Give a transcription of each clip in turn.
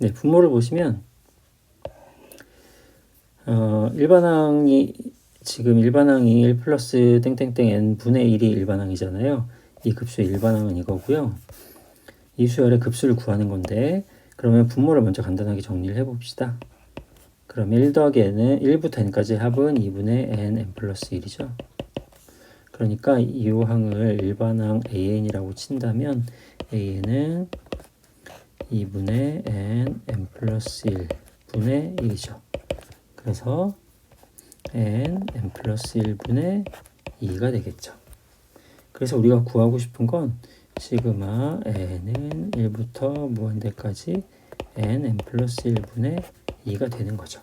네, 분모를 보시면 어, 일반항이 지금 일반항이 1 플러스 땡땡땡 n 분의 1이 일반항이잖아요. 이 급수의 일반항은 이거고요. 이 수열의 급수를 구하는 건데 그러면 분모를 먼저 간단하게 정리를 해봅시다. 그럼 1 더하기 n은 1부터 n까지 합은 2분의 n, n 플러스 1이죠. 그러니까 이 항을 일반항 an이라고 친다면 an은 2분의 n, n 플러스 1 분의 1이죠. 그래서 n, n 플러스 1분의 2가 되겠죠. 그래서 우리가 구하고 싶은 건 시그마 n은 1부터 무한대까지 n, n 플러스 1분의 2가 되는 거죠.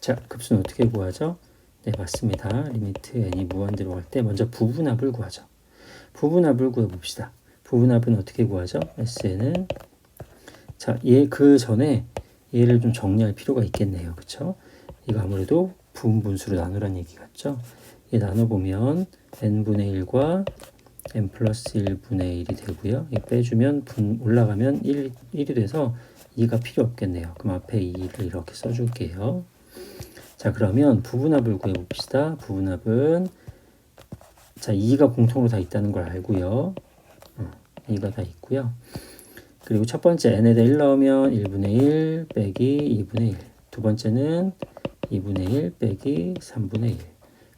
자, 급수는 어떻게 구하죠? 네, 맞습니다. 리미트 n이 무한대로 갈 때 먼저 부분합을 구하죠. 부분합을 구해봅시다. 부분합은 어떻게 구하죠? SN은 자, 얘 그 전에 얘를 좀 정리할 필요가 있겠네요. 그쵸? 이거 아무래도 부분 분수로 나누란 얘기 같죠? 얘 나눠보면 n분의 1과 n 플러스 1분의 1이 되고요. 이 빼주면 분 올라가면 1, 1이 돼서 2가 필요 없겠네요. 그럼 앞에 2를 이렇게 써줄게요. 자 그러면 부분합을 구해봅시다. 부분합은 자 2가 공통으로 다 있다는 걸 알고요. 어, 2가 다 있고요. 그리고 첫 번째 n에다 1 넣으면 1분의 1 빼기 2분의 1. 두 번째는 2분의 1 빼기 3분의 1.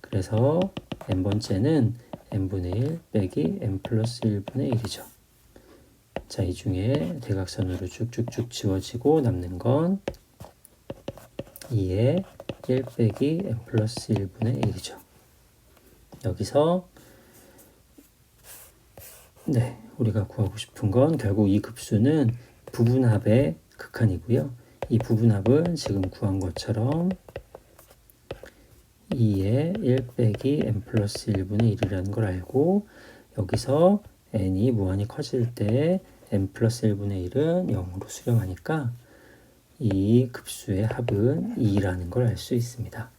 그래서 n번째는 n분의 1 빼기 n 플러스 1분의 1이죠. 자, 이 중에 대각선으로 쭉쭉쭉 지워지고 남는 건 2의 1 빼기 n 플러스 1분의 1이죠. 여기서 네, 우리가 구하고 싶은 건 결국 이 급수는 부분합의 극한이고요. 이 부분합은 지금 구한 것처럼 2의 1 빼기 n 플러스 1분의 1이라는 걸 알고 여기서 n이 무한히 커질 때 n 플러스 1분의 1은 0으로 수렴하니까 이 급수의 합은 2라는 걸 알 수 있습니다.